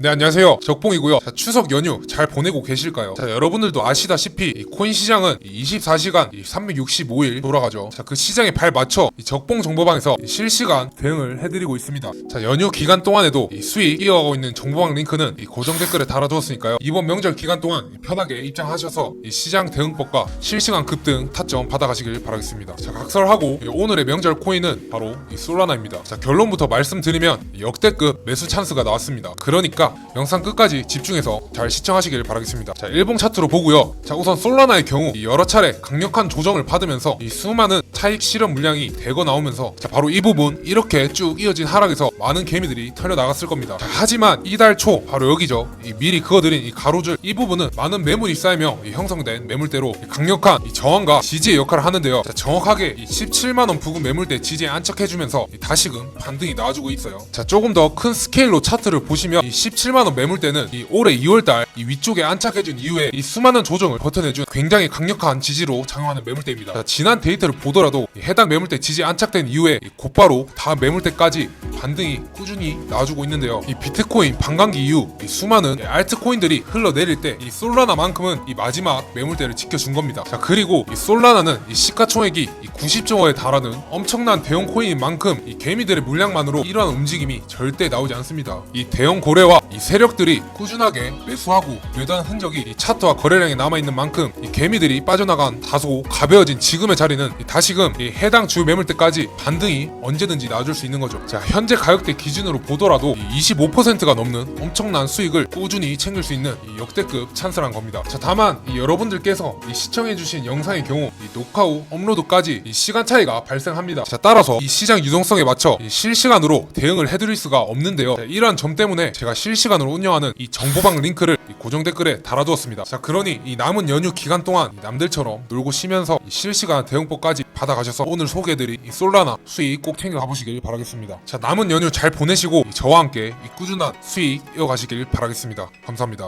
네 안녕하세요. 적봉이고요. 자, 추석 연휴 잘 보내고 계실까요? 자 여러분들도 아시다시피 이 코인 시장은 이 24시간 이 365일 돌아가죠. 자그 시장에 발 맞춰 이 적봉 정보방에서 이 실시간 대응을 해드리고 있습니다. 자 연휴 기간 동안에도 이 수익 이어가고 있는 정보방 링크는 이 고정 댓글에 달아두었으니까요. 이번 명절 기간 동안 이 편하게 입장하셔서 이 시장 대응법과 실시간 급등 타점 받아가시길 바라겠습니다. 자 각설하고 이 오늘의 명절 코인은 바로 이 솔라나입니다. 자 결론부터 말씀드리면 이 역대급 매수 찬스가 나왔습니다. 그러니까 영상 끝까지 집중해서 잘 시청하시길 바라겠습니다. 자, 일봉 차트로 보고요. 자, 우선 솔라나의 경우 이 여러 차례 강력한 조정을 받으면서 이 수많은 차익 실현 물량이 대거 나오면서 자, 바로 이 부분 이렇게 쭉 이어진 하락에서 많은 개미들이 털려 나갔을 겁니다. 자, 하지만 이달 초 바로 여기죠. 이 미리 그어드린 이 가로줄 이 부분은 많은 매물이 쌓이며 이 형성된 매물대로 이 강력한 이 저항과 지지의 역할을 하는데요. 자, 정확하게 이 17만 원 부근 매물대 지지에 안착해주면서 이 다시금 반등이 나와주고 있어요. 자, 조금 더 큰 스케일로 차트를 보시면 이 17 만원 매물대는 이 올해 2월달 이 위쪽에 안착해준 이후에 이 수많은 조정을 버텨내준 굉장히 강력한 지지로 작용하는 매물대입니다. 자, 지난 데이터를 보더라도 이 해당 매물대 지지 안착된 이후에 이 곧바로 다음 매물대까지 반등이 꾸준히 나와주고 있는데요. 이 비트코인 반감기 이후 이 수많은 이 알트코인들이 흘러내릴 때 이 솔라나만큼은 이 마지막 매물대를 지켜준 겁니다. 자 그리고 이 솔라나는 이 시가총액이 이 90조 원에 달하는 엄청난 대형 코인인 만큼 이 개미들의 물량만으로 이러한 움직임이 절대 나오지 않습니다. 이 대형 고래와 이 세력들이 꾸준하게 매수하고 매도한 흔적이 이 차트와 거래량에 남아 있는 만큼 이 개미들이 빠져나간 다소 가벼워진 지금의 자리는 이 다시금 이 해당 주 매물대까지 반등이 언제든지 나와줄 수 있는 거죠. 자 현재 가격대 기준으로 보더라도 이 25%가 넘는 엄청난 수익을 꾸준히 챙길 수 있는 이 역대급 찬스란 겁니다. 자 다만 이 여러분들께서 이 시청해주신 영상의 경우 이 녹화 후 업로드까지 이 시간 차이가 발생합니다. 자 따라서 이 시장 유동성에 맞춰 이 실시간으로 대응을 해드릴 수가 없는데요. 자, 이러한 점 때문에 제가 실시간으로 운영하는 이 정보방 링크를 이 고정 댓글에 달아두었습니다. 자 그러니 이 남은 연휴 기간 동안 이 남들처럼 놀고 쉬면서 이 실시간 대응법까지 받아가셔서 오늘 소개해드린 이 솔라나 수익 꼭 챙겨 가보시길 바라겠습니다. 자 남은 연휴 잘 보내시고 이 저와 함께 이 꾸준한 수익 이어가시길 바라겠습니다. 감사합니다.